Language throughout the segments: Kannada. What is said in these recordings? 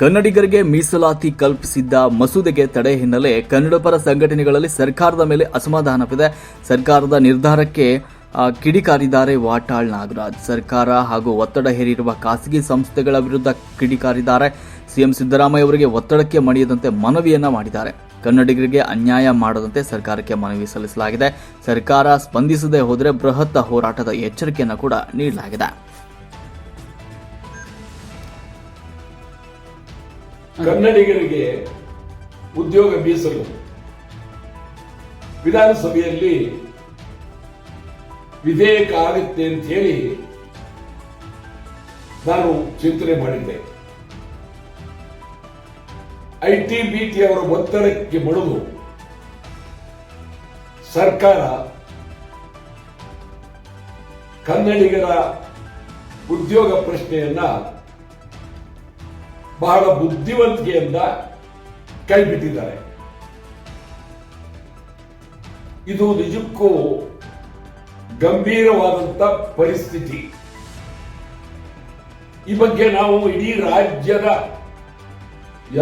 ಕನ್ನಡಿಗರಿಗೆ ಮೀಸಲಾತಿ ಕಲ್ಪಿಸಿದ್ದ ಮಸೂದೆಗೆ ತಡೆ ಹಿನ್ನೆಲೆ ಕನ್ನಡಪರ ಸಂಘಟನೆಗಳಲ್ಲಿ ಸರ್ಕಾರದ ಮೇಲೆ ಅಸಮಾಧಾನವಿದೆ ಸರ್ಕಾರದ ನಿರ್ಧಾರಕ್ಕೆ ಕಿಡಿಕಾರಿದ್ದಾರೆ ವಾಟಾಳ್ ನಾಗರಾಜ್. ಸರ್ಕಾರ ಹಾಗೂ ಒತ್ತಡ ಹೇರಿರುವ ಖಾಸಗಿ ಸಂಸ್ಥೆಗಳ ವಿರುದ್ಧ ಕಿಡಿಕಾರಿದ್ದಾರೆ. ಸಿಎಂ ಸಿದ್ದರಾಮಯ್ಯ ಅವರಿಗೆ ಒತ್ತಡಕ್ಕೆ ಮಣಿಯದಂತೆ ಮನವಿಯನ್ನ ಮಾಡಿದ್ದಾರೆ. ಕನ್ನಡಿಗರಿಗೆ ಅನ್ಯಾಯ ಮಾಡದಂತೆ ಸರ್ಕಾರಕ್ಕೆ ಮನವಿ ಸಲ್ಲಿಸಲಾಗಿದೆ. ಸರ್ಕಾರ ಸ್ಪಂದಿಸದೇ ಹೋದರೆ ಬೃಹತ್ ಹೋರಾಟದ ಎಚ್ಚರಿಕೆಯನ್ನು ಕೂಡ ನೀಡಲಾಗಿದೆ. ಕನ್ನಡಿಗರಿಗೆ ಉದ್ಯೋಗ ಮೀಸಲು ವಿಧಾನಸಭೆಯಲ್ಲಿ ವಿಧೇಯಕ ಆಗುತ್ತೆ ಅಂತ ಹೇಳಿ ನಾನು ಚಿಂತನೆ ಮಾಡಿದ್ದೆ. ಐಟಿ ಬಿಟಿ ಅವರ ಒತ್ತಡಕ್ಕೆ ಬಡಿದು ಸರ್ಕಾರ ಕನ್ನಡಿಗರ ಉದ್ಯೋಗ ಪ್ರಶ್ನೆಯನ್ನ ಬಹಳ ಬುದ್ಧಿವಂತಿಕೆಯಿಂದ ಕೈಬಿಟ್ಟಿದ್ದಾರೆ. ಇದು ನಿಜಕ್ಕೂ ಗಂಭೀರವಾದಂತ ಪರಿಸ್ಥಿತಿ. ಈ ಬಗ್ಗೆ ನಾವು ಇಡೀ ರಾಜ್ಯದ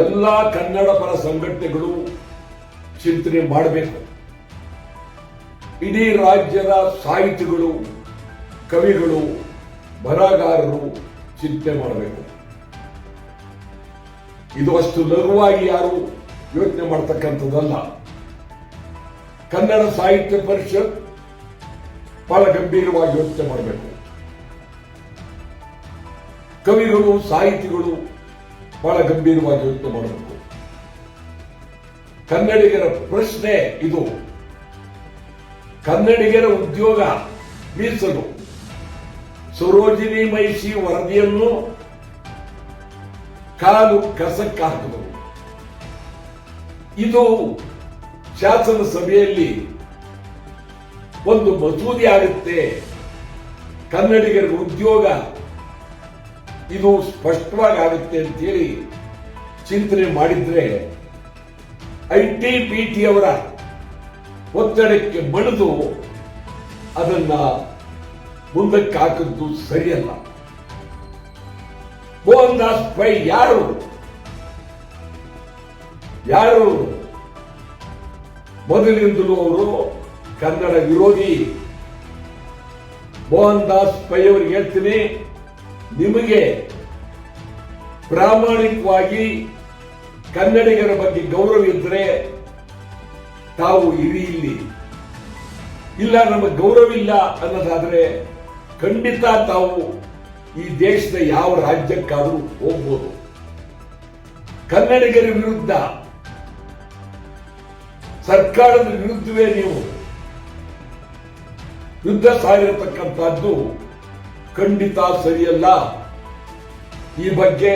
ಎಲ್ಲ ಕನ್ನಡ ಪರ ಸಂಘಟನೆಗಳು ಚಿಂತನೆ ಮಾಡಬೇಕು. ಇಡೀ ರಾಜ್ಯದ ಸಾಹಿತಿಗಳು, ಕವಿಗಳು, ಬರಹಗಾರರು ಚಿಂತೆ ಮಾಡಬೇಕು. ಇದು ಅಷ್ಟು ಲಘುವಾಗಿ ಯಾರು ಯೋಚನೆ ಮಾಡ್ತಕ್ಕಂಥದ್ದಲ್ಲ. ಕನ್ನಡ ಸಾಹಿತ್ಯ ಪರಿಷತ್ ಬಹಳ ಗಂಭೀರವಾಗಿ ಯೋಚನೆ ಮಾಡಬೇಕು. ಕವಿಗಳು, ಸಾಹಿತಿಗಳು ಬಹಳ ಗಂಭೀರವಾಗಿ ಯೋಚನೆ ಮಾಡಬೇಕು. ಕನ್ನಡಿಗರ ಪ್ರಶ್ನೆ ಇದು. ಕನ್ನಡಿಗರ ಉದ್ಯೋಗ ಮೀಸಲು. ಸರೋಜಿನಿ ಮೈಸಿ ವರದಿಯನ್ನು ಕಾಲು ಕಸಕ್ಕಾಕಿದರು ಇದು ಶಾಸನ ಸಭೆಯಲ್ಲಿ ಒಂದು ಮಸೂದೆ ಆಗುತ್ತೆ. ಕನ್ನಡಿಗರ ಉದ್ಯೋಗ ಇದು ಸ್ಪಷ್ಟವಾಗಿ ಆಗುತ್ತೆ ಅಂತೇಳಿ ಚಿಂತನೆ ಮಾಡಿದ್ರೆ ಐ ಟಿ ಒತ್ತಡಕ್ಕೆ ಮಣಿದು ಅದನ್ನ ಮುಂದಕ್ಕೆ ಹಾಕದ್ದು ಸರಿಯಲ್ಲ. ಮೋಹನ್ ದಾಸ್ ಪೈ ಯಾರು ಯಾರು ಮೊದಲಿಂದಲೂ ಅವರು ಕನ್ನಡ ವಿರೋಧಿ. ಮೋಹನ್ ದಾಸ್ ಪೈ ಅವರಿಗೆ ಹೇಳ್ತೀನಿ. ನಿಮಗೆ ಪ್ರಾಮಾಣಿಕವಾಗಿ ಕನ್ನಡಿಗರ ಬಗ್ಗೆ ಗೌರವ ಇದ್ರೆ ತಾವು ಇರಿ ಇಲ್ಲಿ. ಇಲ್ಲ, ನಮಗೆ ಗೌರವ ಇಲ್ಲ ಅನ್ನೋದಾದ್ರೆ ಖಂಡಿತ ತಾವು ಈ ದೇಶದ ಯಾವ ರಾಜ್ಯಕ್ಕಾದರೂ ಹೋಗ್ಬೋದು. ಕನ್ನಡಿಗರ ವಿರುದ್ಧ, ಸರ್ಕಾರದ ವಿರುದ್ಧವೇ ನೀವು ಯುದ್ಧ ಸಾರಿರತಕ್ಕಂಥದ್ದು ಖಂಡಿತ ಸರಿಯಲ್ಲ. ಈ ಬಗ್ಗೆ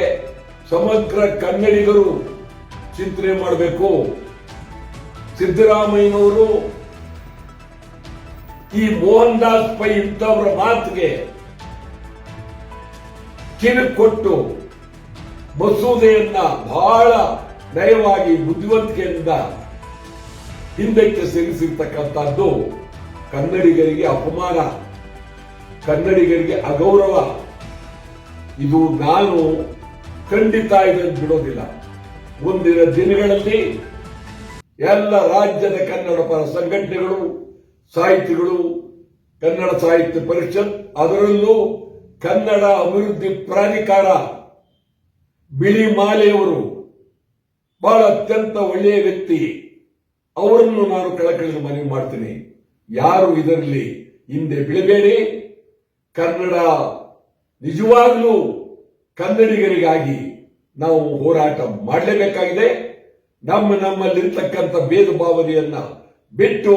ಸಮಗ್ರ ಕನ್ನಡಿಗರು ಚಿಂತನೆ ಮಾಡಬೇಕು. ಸಿದ್ದರಾಮಯ್ಯನವರು ಈ ಮೋಹನ್ ದಾಸ್ ಪೈ ಇಂಥವರ ಮಾತಿಗೆ ಕಿವಿ ಕೊಟ್ಟು ಮಸೂದೆಯನ್ನ ಬಹಳ ನಯವಾಗಿ ಬುದ್ಧಿವಂತಿಕೆಯಿಂದ ಹಿಂದಕ್ಕೆ ಸೇರಿಸಿರ್ತಕ್ಕಂಥದ್ದು ಕನ್ನಡಿಗರಿಗೆ ಅಪಮಾನ, ಕನ್ನಡಿಗರಿಗೆ ಅಗೌರವ. ಇದು ನಾನು ಖಂಡಿತ ಇದನ್ನು ಬಿಡೋದಿಲ್ಲ. ಮುಂದಿನ ದಿನಗಳಲ್ಲಿ ಎಲ್ಲ ರಾಜ್ಯದ ಕನ್ನಡ ಪರ ಸಂಘಟನೆಗಳು, ಸಾಹಿತಿಗಳು, ಕನ್ನಡ ಸಾಹಿತ್ಯ ಪರಿಷತ್ ಅದರಲ್ಲೂ ಕನ್ನಡ ಅಭಿವೃದ್ಧಿ ಪ್ರಾಧಿಕಾರ ಬಿಳಿ ಮಾಲೆಯವರು ಬಹಳ ಅತ್ಯಂತ ಒಳ್ಳೆಯ ವ್ಯಕ್ತಿ. ಅವರನ್ನು ನಾನು ಕಳಕಳಿಸಿ ಮನವಿ ಮಾಡ್ತೀನಿ. ಯಾರು ಇದರಲ್ಲಿ ಹಿಂದೆ ಬೀಳಬೇಡಿ. ಕನ್ನಡ ನಿಜವಾಗಲೂ ಕನ್ನಡಿಗರಿಗಾಗಿ ನಾವು ಹೋರಾಟ ಮಾಡಲೇಬೇಕಾಗಿದೆ. ನಮ್ಮ ನಮ್ಮಲ್ಲಿರ್ತಕ್ಕಂಥ ಭೇದ ಭಾವನೆಯನ್ನ ಬಿಟ್ಟು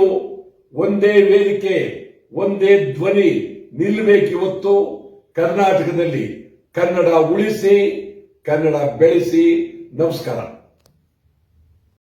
ಒಂದೇ ವೇದಿಕೆ, ಒಂದೇ ಧ್ವನಿ ನಿಲ್ಲಬೇಕಿವತ್ತು. ಕರ್ನಾಟಕದಲ್ಲಿ ಕನ್ನಡ ಉಳಿಸಿ ಕನ್ನಡ ಬೆಳೆಸಿ ನಮಸ್ಕಾರ.